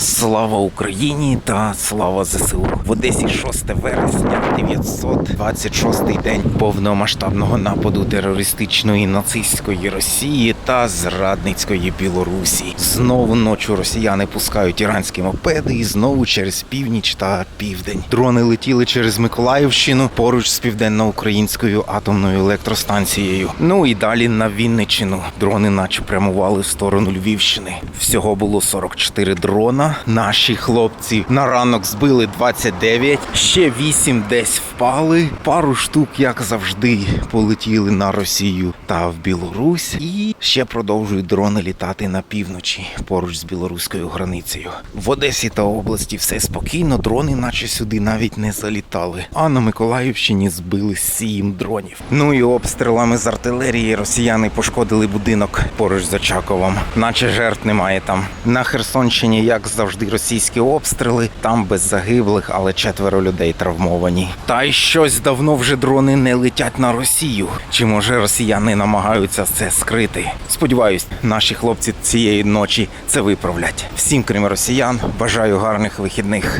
Слава Україні та слава ЗСУ. В Одесі 6 вересня 926 день повномасштабного нападу терористичної нацистської Росії та зрадницької Білорусі. Знову ночу росіяни пускають іранські мопеди і знову через північ та південь. Дрони летіли через Миколаївщину поруч з південно-українською атомною електростанцією. Ну і далі на Вінниччину. Дрони наче прямували в сторону Львівщини. Всього було 44 дрона. Наші хлопці на ранок збили 29, ще 8 десь впали. Пару штук, як завжди, полетіли на Росію та в Білорусь. І ще продовжують дрони літати на півночі поруч з білоруською границею. В Одесі та області все спокійно, дрони, наче сюди навіть не залітали. А на Миколаївщині збили сім дронів. Ну і обстрілами з артилерії росіяни пошкодили будинок поруч з Очаковом, наче жертв немає там. На Херсонщині, як завжди, російські обстріли. Там без загиблих, але четверо людей травмовані. Та й щось давно вже дрони не летять на Росію. Чи може росіяни намагаються це скрити? Сподіваюсь, наші хлопці цієї ночі це виправлять. Всім, крім росіян, бажаю гарних вихідних.